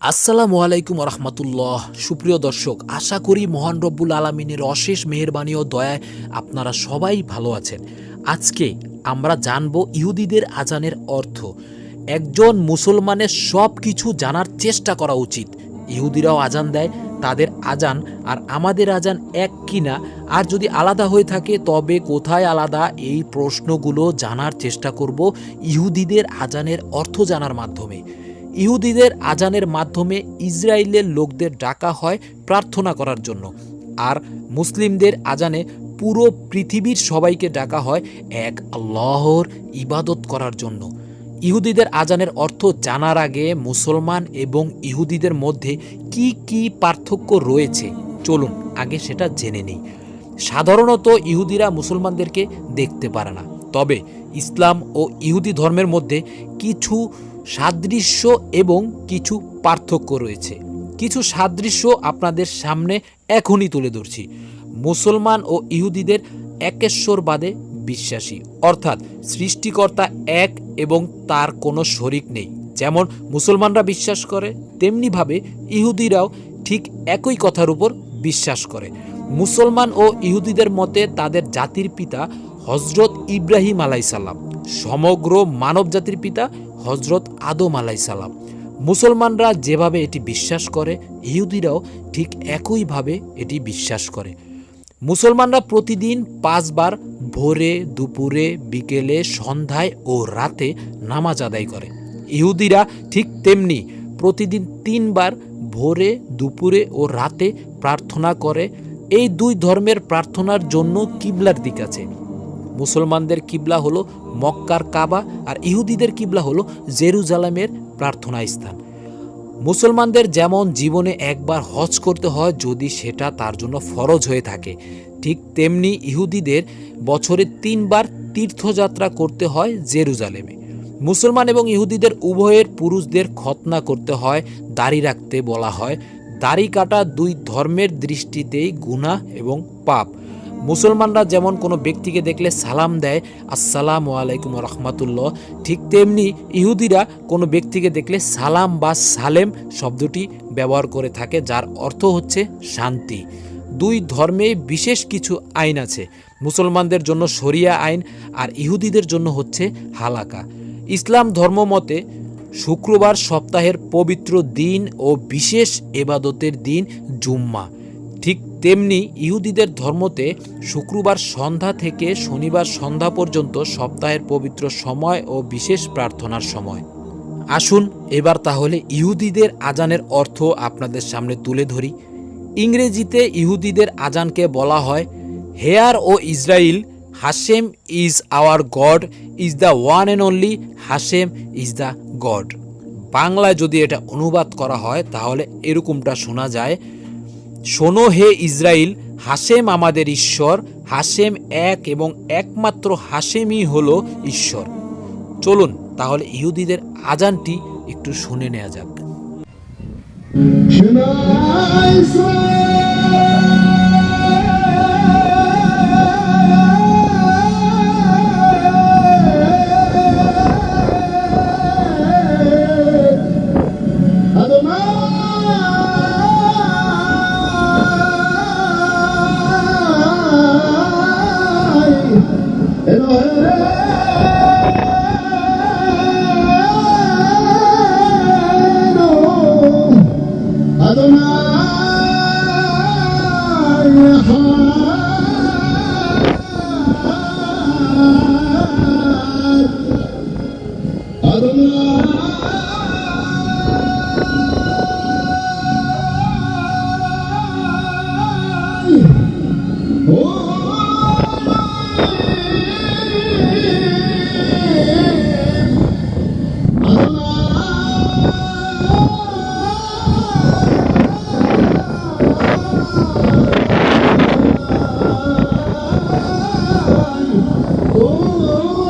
আসসালামু আলাইকুম রহমতুল্লাহ। সুপ্রিয় দর্শক, আশা করি মহান রব্বুল আলমিনের অশেষ মেহরবানি ও দয়ায় আপনারা সবাই ভালো আছেন। আজকে আমরা জানব ইহুদিদের আজানের অর্থ। একজন মুসলমানের সব কিছু জানার চেষ্টা করা উচিত। ইহুদিরাও আজান দেয় তাদের আজান আর আমাদের আজান এক কিনা? আর যদি আলাদা হয়ে থাকে, তবে কোথায় আলাদা? এই প্রশ্নগুলো জানার চেষ্টা করব ইহুদিদের আজানের অর্থ জানার মাধ্যমে। ইহুদিদের আজানের মাধ্যমে ইসরায়েলের লোকদের ডাকা হয় প্রার্থনা করার জন্য। আর মুসলিমদের আজানে পুরো পৃথিবীর সবাইকে ডাকা হয় এক আল্লাহর ইবাদত করার জন্য। ইহুদিদের আজানের অর্থ জানার আগে মুসলমান এবং ইহুদিদের মধ্যে কি কি পার্থক্য রয়েছে? চলুন, আগে সেটা জেনে নিই। সাধারণত ইহুদিরা মুসলমানদেরকে দেখতে পারে না। তবে ইসলাম ও ইহুদি ধর্মের মধ্যে কিছু সাদৃশ্য এবং কিছু পার্থক্য রয়েছে। কিছু সাদৃশ্য আপনাদের সামনে এখনই তুলে ধরছি। মুসলমান ও ইহুদিদের একেশ্বরবাদে বিশ্বাসী। অর্থাৎ সৃষ্টিকর্তা এক এবং তার কোনো শরিক নেই। যেমন মুসলমানরা বিশ্বাস করে, তেমনিভাবে ইহুদিরাও ঠিক একই কথার উপর বিশ্বাস করে। মুসলমান ও ইহুদিদের মতে তাদের জাতির পিতা হজরত ইব্রাহিম আলাইসাল্লাম সমগ্র মানব জাতির পিতা হজরত আদম আলাইসাল্লাম মুসলমানরা যেভাবে এটি বিশ্বাস করে, ইহুদিরাও ঠিক একইভাবে এটি বিশ্বাস করে। মুসলমানরা প্রতিদিন পাঁচবার ভোরে, দুপুরে, বিকেলে, সন্ধ্যায় ও রাতে নামাজ আদায় করে। ইহুদিরা ঠিক তেমনি প্রতিদিন তিনবার ভোরে, দুপুরে ও রাতে প্রার্থনা করে। এই দুই ধর্মের প্রার্থনার জন্য কিবলার দিক আছে। মুসলমানদের কিবলা হলো মক্কার কাবা আর ইহুদিদের কিবলা হলো জেরুজালামের প্রার্থনা স্থান মুসলমানদের যেমন জীবনে একবার হজ করতে হয়, যদি সেটা তার জন্য ফরজ হয়ে থাকে। ঠিক তেমনি ইহুদিদের বছরে তিনবার তীর্থযাত্রা করতে হয় জেরুজালেমে। মুসলমান এবং ইহুদিদের উভয়ের পুরুষদের খতনা করতে হয়, দাড়ি রাখতে বলা হয়। দাড়ি কাটা দুই ধর্মের দৃষ্টিতেই গুনাহ এবং পাপ। মুসলমানরা যেমন কোনো ব্যক্তিকে দেখলে সালাম দেয়, আসসালামু আলাইকুম রহমাতুল্লাহ, ঠিক তেমনি ইহুদিরা কোনো ব্যক্তিকে দেখলে সালাম বা সালেম শব্দটি ব্যবহার করে থাকে, যার অর্থ হচ্ছে শান্তি। দুই ধর্মে বিশেষ কিছু আইন আছে, মুসলমানদের জন্য শরিয়া আইন আর ইহুদিদের জন্য হচ্ছে হালাকা। ইসলাম ধর্ম মতে, শুক্রবার সপ্তাহের পবিত্র দিন ও বিশেষ এবাদতের দিন জুম্মা। তেমনি ইহুদিদের ধর্মতে শুক্রবার সন্ধ্যা থেকে শনিবার সন্ধ্যা পর্যন্ত সপ্তাহের পবিত্র সময় ও বিশেষ প্রার্থনার সময়। আসুন, এবার তাহলে ইহুদিদের আজানের অর্থ আপনাদের সামনে তুলে ধরি। ইংরেজিতে ইহুদিদের আজানকে বলা হয়, hear O Israel Hashem is our God, is the one and only Hashem is the God. বাংলায় যদি এটা অনুবাদ করা হয়, তাহলে এরকমটা শোনা যায় শোনো হে ইসরায়েল হাসেম আমাদের ঈশ্বর হাসেম এক এবং একমাত্র হাসেমই হল ঈশ্বর। চলুন তাহলে ইহুদিদের আজানটি একটু শুনে নেওয়া যাক। रो Uhum.